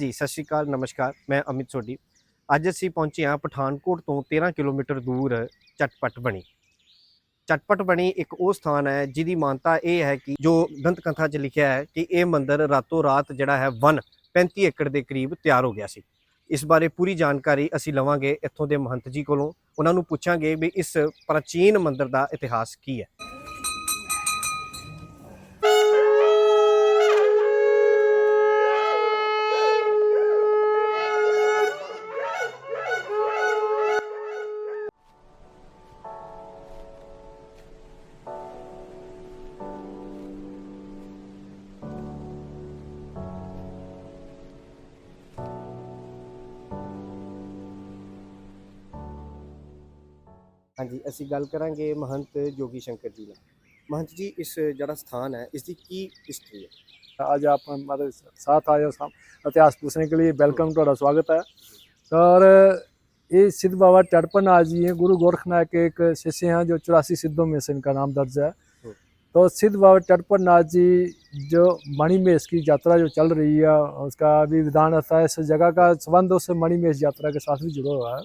ਜੀ, ਸਤਿ ਸ਼੍ਰੀ ਅਕਾਲ, ਨਮਸਕਾਰ, ਮੈਂ ਅਮਿਤ ਸੋਢੀ। ਅੱਜ ਅਸੀਂ ਪਹੁੰਚੇ ਹਾਂ ਪਠਾਨਕੋਟ ਤੋਂ 13 ਕਿਲੋਮੀਟਰ ਦੂਰ ਚਟਪਟ ਬਣੀ। ਚਟਪਟ ਬਣੀ ਇੱਕ ਉਹ ਸਥਾਨ ਹੈ ਜਿਹਦੀ ਮਾਨਤਾ ਇਹ ਹੈ ਕਿ ਜੋ ਦੰਤ ਕਥਾ 'ਚ ਲਿਖਿਆ ਹੈ ਕਿ ਇਹ ਮੰਦਿਰ ਰਾਤੋਂ ਰਾਤ ਜਿਹੜਾ ਹੈ ਵਨ 35 ਏਕੜ ਦੇ ਕਰੀਬ ਤਿਆਰ ਹੋ ਗਿਆ ਸੀ। ਇਸ ਬਾਰੇ ਪੂਰੀ ਜਾਣਕਾਰੀ ਅਸੀਂ ਲਵਾਂਗੇ ਇੱਥੋਂ ਦੇ ਮਹੰਤ ਜੀ ਕੋਲੋਂ। ਉਹਨਾਂ ਨੂੰ ਪੁੱਛਾਂਗੇ ਵੀ ਇਸ ਪ੍ਰਾਚੀਨ ਮੰਦਿਰ ਦਾ ਇਤਿਹਾਸ ਕੀ ਹੈ। ਹਾਂਜੀ ਅਸੀਂ ਗੱਲ ਕਰਾਂਗੇ ਮਹੰਤ ਜੋਗੀ ਸ਼ੰਕਰ ਜੀ ਨਾਲ ਮਹੰਤ ਜੀ ਇਸ ਜਿਹੜਾ ਸਥਾਨ ਹੈ ਇਸ ਦੀ ਕੀ ਹਿਸਟਰੀ ਹੈ आज आप हमारे साथ आए हो साम- इतिहास पूछने के लिए वेलकम ਤੁਹਾਡਾ ਸਵਾਗਤ ਹੈ सर ये सिद्ध बाबा टड़पन आज जी हैं गुरु गोरखनाथ के एक शिष्य हैं जो चौरासी सिद्धों में से इनका नाम दर्ज है हम्म। तो सिद्ध बाबा टड़पन नाथ जी जो मणिमेश की यात्रा जो चल रही है, उसका भी विधान रहता है, इस जगह का संबंध उस मणिमेश यात्रा के साथ भी जुड़ा हुआ है।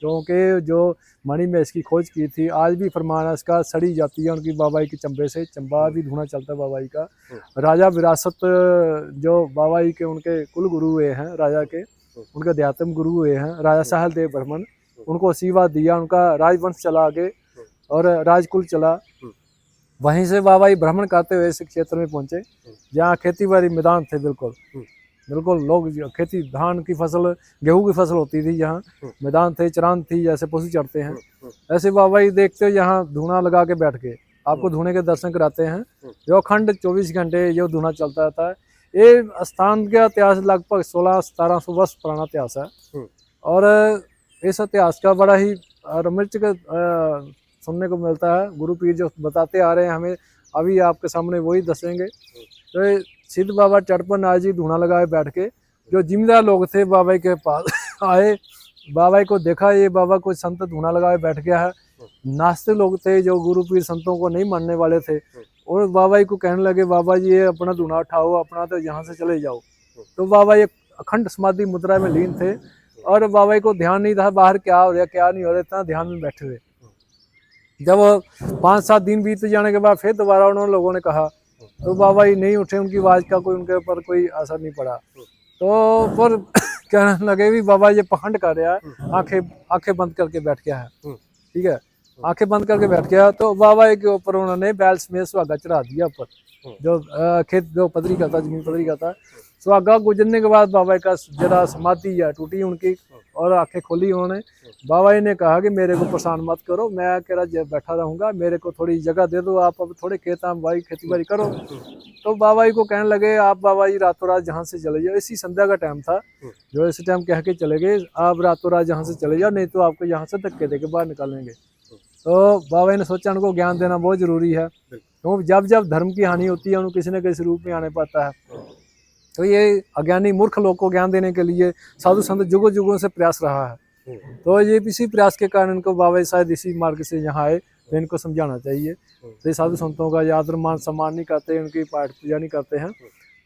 क्योंकि जो मणिमेश की खोज की थी, आज भी फरमान इसका सड़ी जाती है उनकी बाबाई के चंबे से, चंबा भी धुना चलता है बाबाई का राजा विरासत जो बाबाई के उनके कुल गुरु हुए हैं, राजा के, उनके अध्यात्म गुरु हुए हैं, राजा साहल देव बर्मन उनको आशीर्वाद दिया, उनका राजवंश चला आगे और राजकुल चला वहीं से बाबा जी भ्रमण करते हुए इस क्षेत्र में पहुँचे जहाँ खेती बाड़ी मैदान थे बिल्कुल। बिल्कुल लोग खेती धान की फ़सल गेहूँ की फ़सल होती थी यहाँ मैदान थे चरान थी जैसे पशु चढ़ते हैं। ऐसे बाबा जी देखते हो यहाँ धुना लगा के बैठ के आपको धुने के दर्शन कराते हैं। जो अखंड 24 घंटे जो धुना चलता रहता है। ये स्थान का इतिहास लगभग सोलह सतारह सौ वर्ष पुराना इतिहास है। और इस इतिहास का बड़ा ही रोमांचक अ, सुनने को मिलता है। गुरु पीर जो बताते आ रहे हैं हमें, अभी आपके सामने वही दसेंगे। तो सिद्ध बाबा चटपन जी धुना लगाए बैठ के, जो जिम्मेदार लोग थे बाबा के पास, आए। बाबा को देखा, ये बाबा कोई संत धुना लगाए बैठ गया है। नास्तिक लोग थे जो गुरु पीर संतों को नहीं मानने वाले थे। और बाबा को कहने लगे, बाबा जी, ये अपना धुना उठाओ, अपना तो यहाँ से चले जाओ। तो बाबा ये अखंड समाधि मुद्रा में लीन थे। और बाबा को ध्यान नहीं था बाहर क्या हो रहा क्या नहीं हो रहा इतना ध्यान में बैठे हुए। जब पाँच सात दिन बीत जाने के बाद फिर दोबारा उन्होंने लोगों ने कहा तो बाबा जी नहीं उठे उनकी आवाज़ का कोई उनके ऊपर कोई असर नहीं पड़ा। तो पर कहने लगे भी बाबा ये पखंड कर रहा है आँखें आँखें बंद करके बैठ गया है। ठीक है? आँखें बंद करके बैठ गया तो बाबा के ऊपर उन्होंने बैल समेत सुहागा चढ़ा दिया ऊपर। जो खेत, जो पदरी का था ज़मीन पदरी का था सुहागा गुजरने के बाद बाबा का जरा समाधि है टूटी उनकी और आँखें खोली उन्होंने। बाबा जी ने कहा कि मेरे को परेशान मत करो, मैं अकेला ज- बैठा रहूँगा, मेरे को थोड़ी जगह दे दो, आप अब थोड़े खेत आप भाई खेती बाड़ी करो। तो बाबा जी को कहने लगे, आप बाबा जी रातों रात जहाँ से चले जाओ, इसी संध्या का टाइम था। जो इस टाइम कह के चले गए, आप रातों रात जहाँ से चले जाओ, नहीं तो आपको यहाँ से धक्के दे के बाहर निकालेंगे तो बाबा ने सोचा उनको ज्ञान देना बहुत ज़रूरी है। तो जब जब धर्म की हानि होती है उनको किसी न किसी रूप में आने पाता है। तो ये अज्ञानी मूर्ख लोग को ज्ञान देने के लिए साधु संत जुगों जुगों से प्रयास रहा है। तो ये इसी प्रयास के कारण इनको बाबा शायद इसी मार्ग से यहाँ आए तो इनको समझाना चाहिए। तो साधु संतों का आदर, मान, सम्मान नहीं करते, उनकी पाठ पूजा नहीं करते हैं।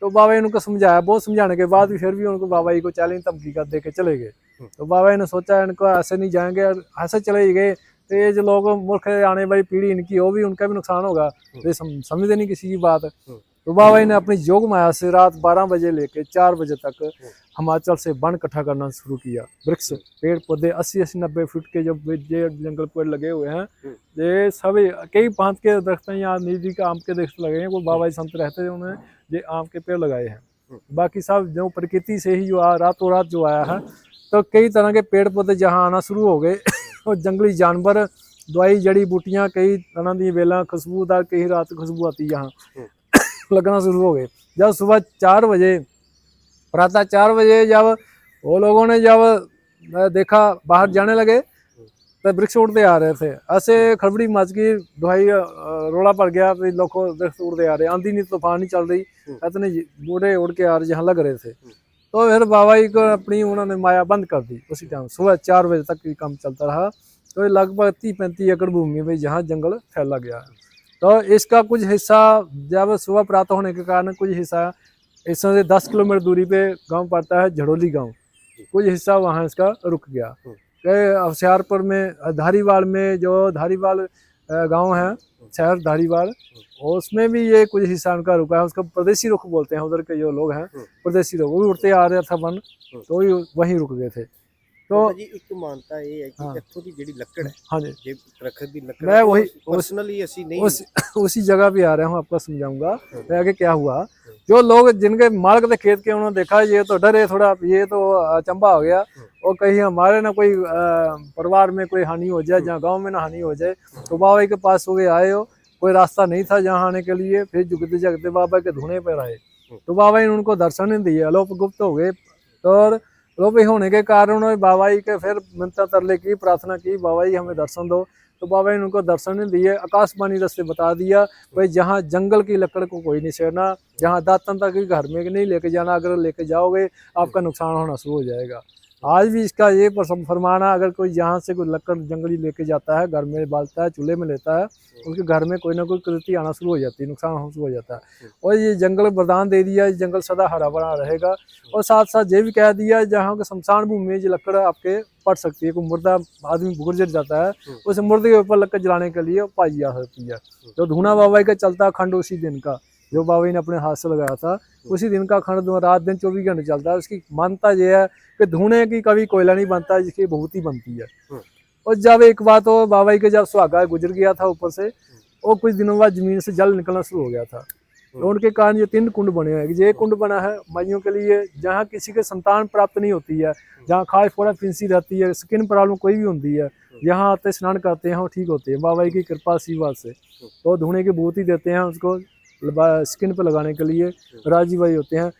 तो बाबा जी उनको समझाया, बहुत समझाने के बाद भी फिर भी उनको बाबा जी को चैलेंज, धमकी कर दे के चले गए। तो बाबा जी ने सोचा, इनको ऐसे नहीं जाएँगे, ऐसे चले गए तो ये जो लोग मुल्क आने वाली पीढ़ी इनकी वो भी उनका भी नुकसान होगा। ये सम, समझते नहीं किसी की बात। तो बाबा जी ने अपनी योग माया से रात 12 बजे लेके 4 बजे तक हिमाचल से वन इकट्ठा करना शुरू किया। वृक्ष पेड़ पौधे 80 अस्सी नब्बे फीट के जो ये जंगल पेड़ लगे हुए हैं ये सभी कई पाँच के दरख्त हैं यहाँ नीली के आम के दरख्त लगे हैं वो बाबा जी संत रहते थे उन्होंने ये आम के पेड़ लगाए हैं। बाकी सब जो प्रकृति से ही जो रातों रात जो आया है तो कई तरह के पेड़ पौधे जहाँ आना शुरू हो गए और जंगली जानवर दवाई जड़ी बूटियाँ कई तरह की बेला खुशबूदार कई रात खुशबू आती है यहाँ लगना शुरू हो गए जब सुबह चार बजे प्रातः चार बजे जब वो लोगों ने जब अ, देखा बाहर जाने लगे तो वृक्ष उड़ते आ रहे थे ऐसे खड़बड़ी मच गई दवाई रोला पड़ गया फिर लोग वृक्ष उड़ते आ रहे आंधी नहीं तूफान नहीं चल रही इतने बूढ़े उड़ के आ रहे जहाँ लग रहे थे तो फिर बाबा जी को अपनी उन्होंने माया बंद कर दी उसी टाइम सुबह चार बजे तक ये काम चलता रहा। तो लगभग तीस पैंतीस एकड़ भूमि में जहाँ जंगल फैला गया है। तो इसका कुछ हिस्सा जब सुबह प्रातः होने के कारण कुछ हिस्सा इसमें से दस किलोमीटर दूरी पे गाँव पड़ता है झड़ोली गाँव। कुछ हिस्सा वहाँ इसका रुक गया। हम्म। होशियारपुर में धारीवाल में जो धारीवाल गाँव है शहर धारीवाल उसमें भी ये कुछ हिस्सा उनका रुका है उसका प्रदेशी रुख बोलते हैं उधर के जो लोग हैं हम्म। प्रदेशी लोग वो भी उड़ते आ रहा था वन तो वही वहीं रुक गए थे तो ਬਾਬਾ ਜੀ ਇੱਕ ਮਾਨਤਾ ਇਹ ਹੈ ਹਾਂ। ਕਿ ਇੱਥੋਂ ਦੀ ਜਿਹੜੀ ਲੱਕੜ ਹੈ हाँ जी ਜੇ ਦਰਖਤ ਦੀ ਲੱਕੜ ਮੈਂ वही- ਪਰਸਨਲੀ ਅਸੀਂ ਨਹੀਂ उस उसी जगह पे आ रहा हूँ आपको समझाऊंगा हम्म। मैं आगे क्या हुआ जो लोग जिनके मार्ग के खेत के उन्होंने देखा ये तो डरे थोड़ा ये तो अचंबा हो गया और कहीं हमारे ना कोई अ, परिवार में कोई हानि हो जाए जहाँ गांव में ना हानि हो जाए तो बाबा जी के पास हो गए आए हो कोई रास्ता नहीं था जहाँ आने के लिए फिर जुगते जगते बाबा के धुने पर आए तो बाबा जी ने उनको दर्शन नहीं दिए अलोप गुप्त हो गए तो अलोप होने के कारण उन्होंने बाबा जी के फिर मिन्नत तरले की प्रार्थना की बाबा जी हमें दर्शन दो तो बाबा जी ने उनको दर्शन नहीं दिए आकाशवाणी रस्ते बता दिया भाई जहाँ जंगल की लकड़ को कोई नहीं छेड़ना जहाँ दातन तक ही घर में नहीं लेके जाना अगर लेके जाओगे आपका नुकसान होना शुरू हो जाएगा आज भी इसका ये फरम- फरमाना अगर कोई यहाँ से कोई लकड़ जंगली लेके जाता है घर में बालता है चूल्हे में लेता है उनके घर में कोई ना कोई कृति आना शुरू हो जाती है नुकसान होना शुरू हो जाता है। और ये जंगल वरदान दे दिया ये जंगल सदा हरा भरा रहेगा। और साथ साथ ये भी कह दिया जहाँ के शमशान भूमि में ये लकड़ आपके पड़ सकती है कोई मुर्दा आदमी गुजर जाता है उस मुर्दे के ऊपर लकड़ जलाने के लिए पाई जा सकती है। तो धूना बाबाई का चलता खंड उसी दिन का। जो बाबा जी ने अपने हाथ से लगाया था उसी दिन का खंड रात दिन चौबीस घंटे चलता है। उसकी मान्यता यह है कि धूने की कभी कोयला नहीं बनता जिसकी भभूति बनती है। हम्म। और जब एक बात हो बाबा जी के जब सुहागा गुजर गया था ऊपर से और कुछ दिनों बाद ज़मीन से जल निकलना शुरू हो गया था। तो उनके कारण ये तीन कुंड बने हैं ये कुंड बना है माइयों के लिए जहाँ किसी के संतान प्राप्त नहीं होती है जहाँ खाज फोड़ा फिंसी रहती है स्किन प्रॉब्लम कोई भी होती है यहाँ आते स्नान करते हैं और ठीक होते हैं। बाबा जी की कृपा आशीर्वाद से। तो धुने की भूति देते हैं उसको स्किन पर लगाने के लिए राज़ी भाई होते हैं।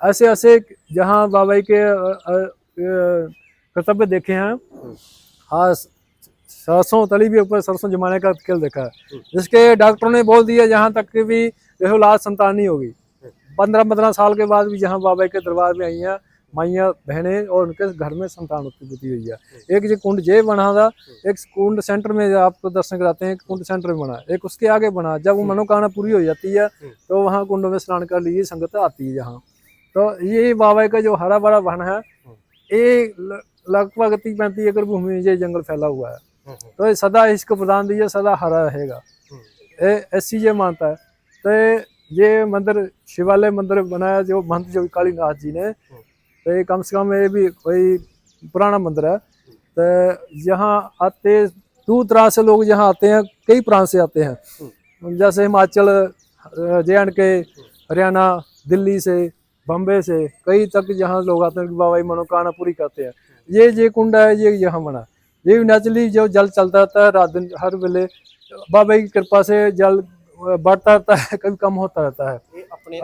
ऐसे ऐसे जहाँ बाबा के कर्तव्य देखे हैं हाँ सरसों तली भी ऊपर सरसों जमाने का खेल देखा है। जिसके डॉक्टरों ने बोल दिया जहाँ तक कि भी देखो लाज संतान नहीं होगी पंद्रह पंद्रह साल के बाद भी जहाँ बाबा के दरबार में आई हैं माइयाँ बहनें और उनके घर में संतान उत्पत्ति हुई है एक जो कुंड जे बना था एक कुंड सेंटर में आपको दर्शन कराते हैं एक कुंड सेंटर में बना एक उसके आगे बना जब वो मनोकामना पूरी हो जाती है तो वहाँ कुंडों में स्नान कर लिए संगत आती है यहाँ तो ये बाबा का जो हरा भरा वन है ये ल- लगभग तीस पैंतीस एकड़ भूमि में ये जंगल फैला हुआ है तो ये सदा इसको प्रदान दीजिए सदा हरा रहेगा ये ऐसी ये मानता है तो ये- ये मंदिर शिवालय मंदिर बनाया जो महंत जो कालीनाथ जी ने तो ये कम से कम ये भी कोई पुराना मंदिर है। तो यहाँ आते दूर दराज से लोग यहाँ आते हैं कई प्रांत से आते हैं। हम्म। जैसे हिमाचल जे एंड के हरियाणा दिल्ली से बम्बे से कई तक यहाँ लोग आते हैं कि बाबा मनोकामना पूरी करते हैं। ये ये कुंड है ये यहाँ बना। ये नेचुरली जो जल चलता रहता है रात दिन हर वेले बाबा की कृपा से जल बढ़ता रहता है कभी कम होता रहता है।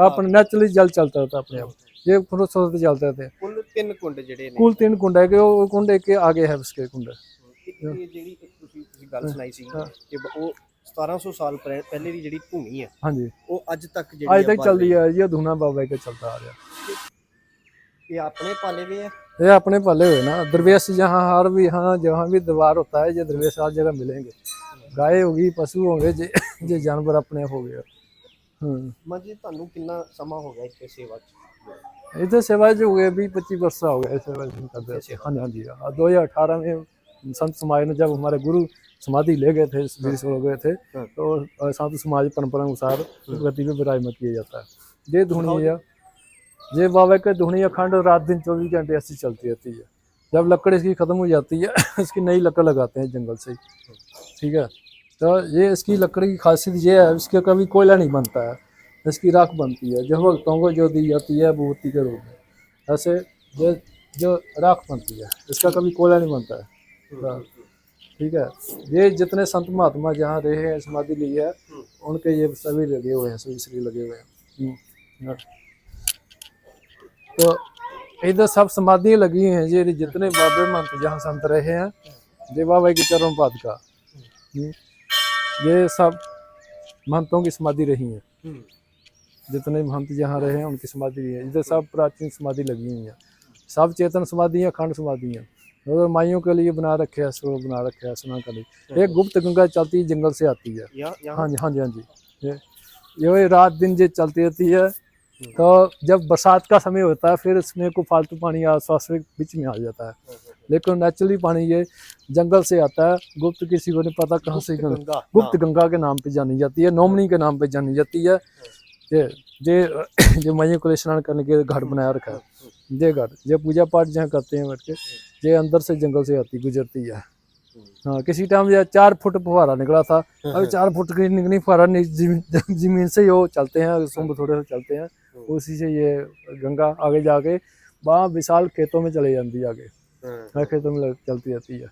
अपने नेचुरली जल चलता रहता है अपने आप। ये फुरुष होते चलते रहते हैं ਕੁੱਲ ਤਿੰਨ ਕੁੰਡ ਜਿਹੜੇ ਨੇ कुल तीन कुंड है कि वो कुंड एक के आगे है उसके कुंड ਇੱਕ ਇਹ ਜਿਹੜੀ ਇੱਕ ਤੁਸੀਂ ਤੁਸੀਂ ਗੱਲ ਸੁਣਾਈ ਸੀ ਕਿ ਬ- ਉਹ 1700 ਸਾਲ ਪਹਿ- ਪਹਿਲੇ ਦੀ ਜਿਹੜੀ ਭੂਮੀ ਹੈ हाँ जी ਉਹ ਅੱਜ ਤੱਕ ਜਿਹੜੀ आज तक ਆ चल रही है ये धूना बाबा का चलता आ रहा ਇਹ ਆਪਣੇ ਪਾਲੇ ਵੇ ਹੈ ये अपने पले हुए ना दरवेश जहाँ हर भी हाँ जहाँ भी दरबार होता है ये दरवेश हर जगह मिलेंगे गाय होगी पशु होंगे जे ये जानवर अपने आप हो गए हम्म ਮਾਂ ਜੀ ਤੁਹਾਨੂੰ ਕਿੰਨਾ ਸਮਾਂ ਹੋ ਗਿਆ ਇੱਥੇ ਸੇਵਾ 'ਚ इधर सेवा जो हो गए बीस पच्चीस वर्ष हो गए सेवा जो करते थे हाँ जी हाँ जी हाँ दो हजार अठारह में संत समाज ने जब हमारे गुरु समाधि ले गए थे वीर हो गए थे हाँ। तो अ, संत समाज परंपरा अनुसार उस गति पे विराजमान किया जाता है ये धुनिया ये बाबा के धुनी अखंड रात दिन चौबीस घंटे ऐसी चलती रहती है जब लकड़ इसकी खत्म हो जाती है इसकी नई लकड़ लगाते हैं जंगल से ही ठीक है तो ये इसकी लकड़ की खासियत ये है इसके कभी कोयला नहीं बनता है इसकी राख बनती है जो भक्तों को जो दी जाती है भूति के रूप में ऐसे जो जो राख बनती है इसका कभी कोयला नहीं बनता है। ठीक है? ये जितने संत महात्मा जहाँ रहे हैं समाधि ली है उनके ये सभी लगे हुए हैं सभी श्री लगे हुए हैं। हम्म। तो इधर सब समाधियाँ लगी हैं ये जितने बाबे महंत जहाँ संत रहे हैं ये बाबा की चरण पाद का। हम्म, ये सब महंतों की समाधि रही है। जितने महंत जहाँ रहे हैं उनकी समाधि भी है। इधर सब प्राचीन समाधि लगी हुई है। सब चेतन समाधि हैं अखंड समाधि हैं। और माइयों के लिए बना रखे है सो बना रखे है स्नान के लिए। एक गुप्त गंगा चलती है जंगल से आती है। हाँ जी हाँ जी हाँ जी। ये रात दिन ये चलती रहती है तो जब बरसात का समय होता है फिर इसमें को फालतू पानी आसपास में बीच में आ जाता है। लेकिन नेचुरली पानी ये जंगल से आता है। गुप्त किसी को नहीं पता कहाँ से गुप्त गंगा। गुप्त गंगा के नाम पे जानी जाती है नोमनी के नाम पे जानी जाती है। ये जे जो मैया को स्नान करने के घर बनाया रखा है। ये घर ये पूजा पाठ जहाँ करते हैं बैठ के ये अंदर से जंगल से आती गुजरती है। हाँ किसी टाइम ये चार फुट फुहारा निकला था अभी चार फुट की निकली फुहारा ज़मीन ज़मीन से ही वो चलते हैं सुंब थोड़े से चलते हैं उसी से ये गंगा आगे जाके वहाँ विशाल खेतों में चले जाती है आगे। खेतों में चलती रहती है।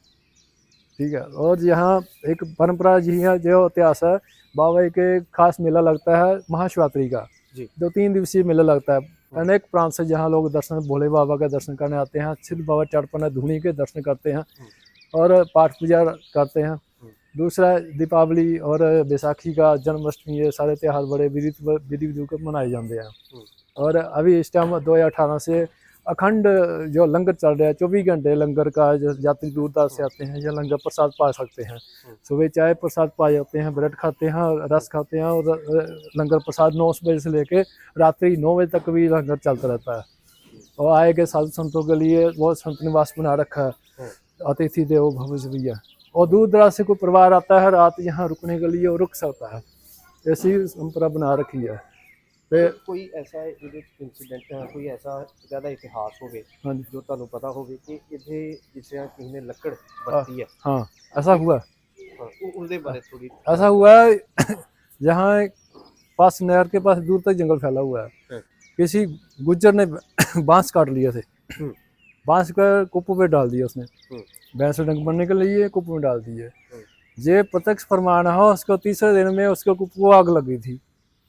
ठीक है। और यहाँ एक परंपरा जी है जो इतिहास है। बाबा के खास मेला लगता है महाशिवरात्रि का। जी। जो तीन दिवसीय मेला लगता है। अनेक प्रांत से जहाँ लोग दर्शन भोले बाबा का दर्शन करने आते हैं सिद्ध बाबा चढ़पना धुनी के दर्शन करते हैं और पाठ पूजा करते हैं। दूसरा दीपावली और बैसाखी का जन्माष्टमी ये सारे त्यौहार बड़े विधि विधि विधि मनाए जाते हैं। और अभी इस टाइम दो हज़ार अठारह से अखंड जो लंगर चल रहा है चौबीस घंटे लंगर का जो यात्री दूर दराज से आते हैं या लंगर प्रसाद पा सकते हैं। सुबह चाय प्रसाद पा जाते हैं ब्रेड खाते हैं रस खाते हैं और लंगर प्रसाद नौ बजे से लेके रात्रि नौ बजे तक भी लंगर चलता रहता है। और आए गए साधु संतों के लिए बहुत संत निवास बना रखा है। अतिथि देवो भव भैया और दूर दराज से कोई परिवार आता है रात यहाँ रुकने के लिए और रुक सकता है। ऐसी परंपरा बना रखी है। ਤੇ ਕੋਈ ਐਸਾ ਇਹਦੇ ਇਨਸੀਡੈਂਟ ਕੋਈ ਐਸਾ ਜ਼ਿਆਦਾ ਇਤਿਹਾਸ ਹੋਵੇ ਹਾਂਜੀ ਜੋ ਤੁਹਾਨੂੰ ਪਤਾ ਹੋਵੇ ਕਿ ਇੱਥੇ ਜਿਸ ਤਰ੍ਹਾਂ ਕਿਸੇ ਨੇ ਲੱਕੜ ਵਰਤੀ ਹੈ हाँ ऐसा हुआ ਹਾਂ, ਉਹ- ਉਹਦੇ ਬਾਰੇ ਥੋੜੀ ऐसा हुआ है जहाँ पास नहर के पास दूर तक जंगल फैला हुआ है है। किसी गुज्जर ने बांस काट लिए थे हम्म। बांस का कुप्पू पे डाल दिया उसने हम्म। भैंस डंग बनने के लिए कुप्पू में डाल दिए हम्म। ये प्रत्यक्ष प्रमाण है उसको तीसरे दिन में उसके कुप्पू को आग लगी थी ਹੂੰ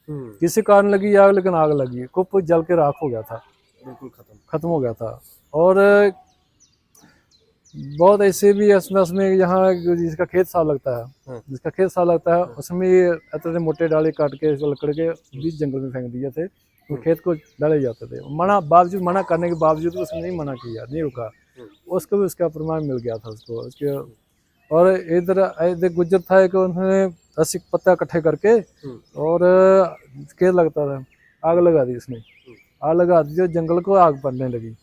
हम्म। किसी कारण लगी आग लेकिन आग लगी कुप जल के राख हो गया था। बिल्कुल खत्म। खत्म हो गया था। और बहुत ऐसे भी इसमें में यहाँ जिसका खेत साल लगता है हाँ। जिसका खेत साल लगता है हाँ। उसमें इतने मोटे डाले काट के लकड़ के बीच जंगल में फेंक दिए थे तो हाँ। खेत को डाले जाते थे। मना बावजूद मना करने के बावजूद उसने नहीं मना किया नहीं रुका। उसको भी उसका प्रमाण मिल गया था उसको उसके और इधर इधर गुजर था कि उन्होंने रस्सी पत्ता इकट्ठे करके और खेत लगता था आग लगा दी उसने आग लगा दी जो जंगल को आग पड़ने लगी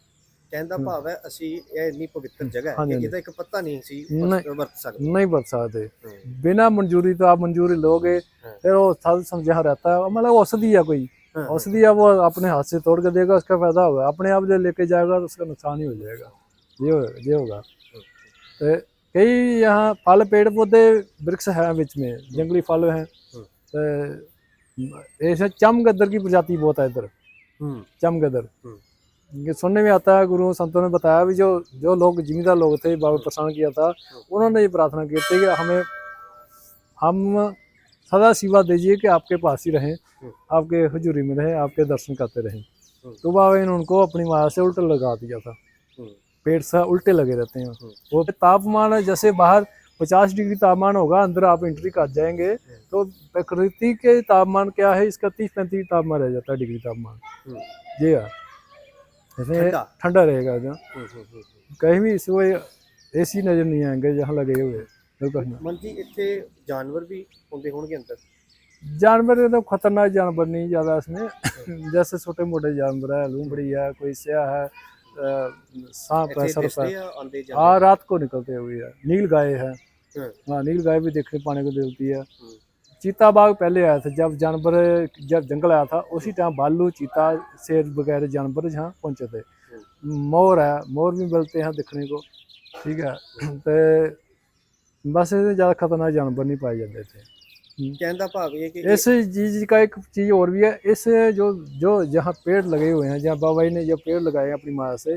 ਕਹਿਣ ਦਾ ਭਾਵ ਹੈ ਅਸੀਂ ਇਹ ਇੰਨੀ ਪਵਿੱਤਰ ਜਗ੍ਹਾ ਹੈ ਹਾਂਜੀ, ਕਿ ਹਾਂਜੀ। ਇਹਦਾ ਇੱਕ ਪੱਤਾ ਨਹੀਂ ਸੀ ਨਹੀਂ। ਵਰਤ ਸਕਦੇ नहीं बच सकते हम्म। बिना मंजूरी तो आप मंजूरी लोगे हाँ। फिर वो साधु संत जहाँ रहता है मतलब औषधि है कोई हाँ, औषधि है वो अपने हाथ से तोड़ के देगा उसका फायदा होगा अपने आप जो लेके जाएगा तो उसका नुकसान ही हो जाएगा ये हो- ये होगा तो कई यहाँ फल पेड़ पौधे वृक्ष हैं बीच में जंगली फल हैं तो ऐसे चमगदर की प्रजाति बहुत है इधर ਹੂੰ चमगदर हम्म। ये सुनने में आता है गुरु संतों ने बताया भी जो जो लोग जिम्मेदार लोग थे बाबा प्रसन्न किया था उन्होंने ये प्रार्थना की थी कि हमें हम सदा सेवा दीजिए कि आपके पास ही रहें आपके हजूरी में रहें आपके दर्शन करते रहें तो बाबा ने उनको अपनी माया से उल्टा लगा दिया था हम्म। पेट से उल्टे लगे रहते हैं वो तापमान है जैसे बाहर पचास डिग्री तापमान होगा अंदर आप एंट्री कर जाएंगे तो प्रकृति के तापमान क्या है इसका तीस पैंतीस तापमान रह जाता है डिग्री तापमान हम्म। जी हाँ जैसे ठंडा। ठंडा रहेगा जो ਹੂੰ ਹੂੰ ਹੂੰ ਹੂੰ। कहीं भी इसको एसी नजर नहीं आएंगे जहाँ लगे हुए बिल्कुल नहीं। ਮਨ ਜੀ ਇੱਥੇ ਜਾਨਵਰ ਵੀ ਹੁੰਦੇ ਹੋਣਗੇ ਅੰਦਰ जानवर तो खतरनाक जानवर नहीं ज़्यादा इसमें जैसे छोटे मोटे जानवर है लूमड़ी है कोई स्या है अ, सांप है सर्प है हाँ रात को निकलते हुए है नील गाय है हाँ नील गाय भी देखने पाने को मिलती है चीता बाघ पहले आया था जब जानवर जब जंगल आया था उसी टाइम भालू चीता शेर वगैरह जानवर यहाँ पहुँचे थे मोर है मोर भी मिलते हैं देखने को ठीक है तो बस ज़्यादा खतरनाक जानवर नहीं पाए जाते थे इस चीज़ का एक चीज़ और भी है इस जो जो जहाँ पेड़ लगे हुए हैं जहाँ बाबा जी ने जो पेड़ लगाए हैं अपनी माँ से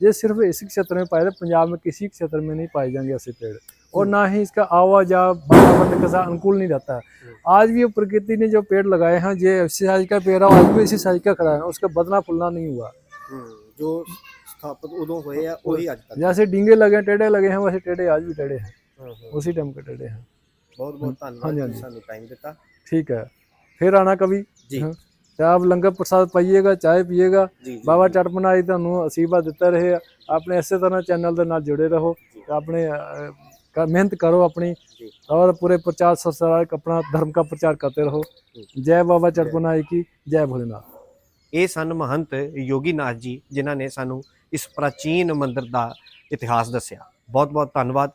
ये सिर्फ़ इसी क्षेत्र में पाए जाते पंजाब में किसी क्षेत्र में नहीं पाए जाएँगे ऐसे पेड़ और ना ही इसका आवाजा वातावरण के साथ अनुकूल नहीं रहता है आज भी प्रकृति ने जो पेड़ लगाए हैं जो इसी साइज़ का पेड़ है आज भी इसी साइज़ का खड़ा है उसका बदला फुलना नहीं हुआ जो स्थापित उदों हुए जैसे डींगे लगे टेढ़े लगे हैं वैसे टेढ़े आज भी टेढ़े हैं उसी टाइम के टेढ़े हैं ਬਹੁਤ ਬਹੁਤ ਧੰਨਵਾਦ ਹਾਂਜੀ, ਤੁਸੀਂ ਹਾਂਜੀ। ਸਾਨੂੰ ਟਾਈਮ ਦਿੱਤਾ ठीक है फिर आना कभी ਜੀ हाँ। तो आप लंगर प्रसाद पाइएगा चाय पिएगा ਜੀ ਜੀ ਬਾਬਾ ਚੜਪਨਾ ਜੀ ਤੁਹਾਨੂੰ ਅਸੀਬਾਦ ਦਿੱਤਾ ਰਹੇ ਆਪਣੇ ਇਸੇ ਤਰ੍ਹਾਂ ਚੈਨਲ ਦੇ ਨਾਲ ਜੁੜੇ ਰਹੋ ਤੇ ਆਪਣੇ ਅਹ, ਕ- ਮਿਹਨਤ ਕਰੋ अपनी जी। और पूरे प्रचार प्रसार अपना धर्म का प्रचार करते रहो जय बाबा चड़पना जी की जय भोलेनाथ ਇਹ ਸਨ ਮਹੰਤ ਯੋਗੀ ਨਾਥ ਜੀ ਜਿਨ੍ਹਾਂ ਨੇ ਸਾਨੂੰ ਇਸ ਪ੍ਰਾਚੀਨ ਮੰਦਿਰ ਦਾ ਇਤਿਹਾਸ ਦੱਸਿਆ ਬਹੁਤ ਬਹੁਤ ਧੰਨਵਾਦ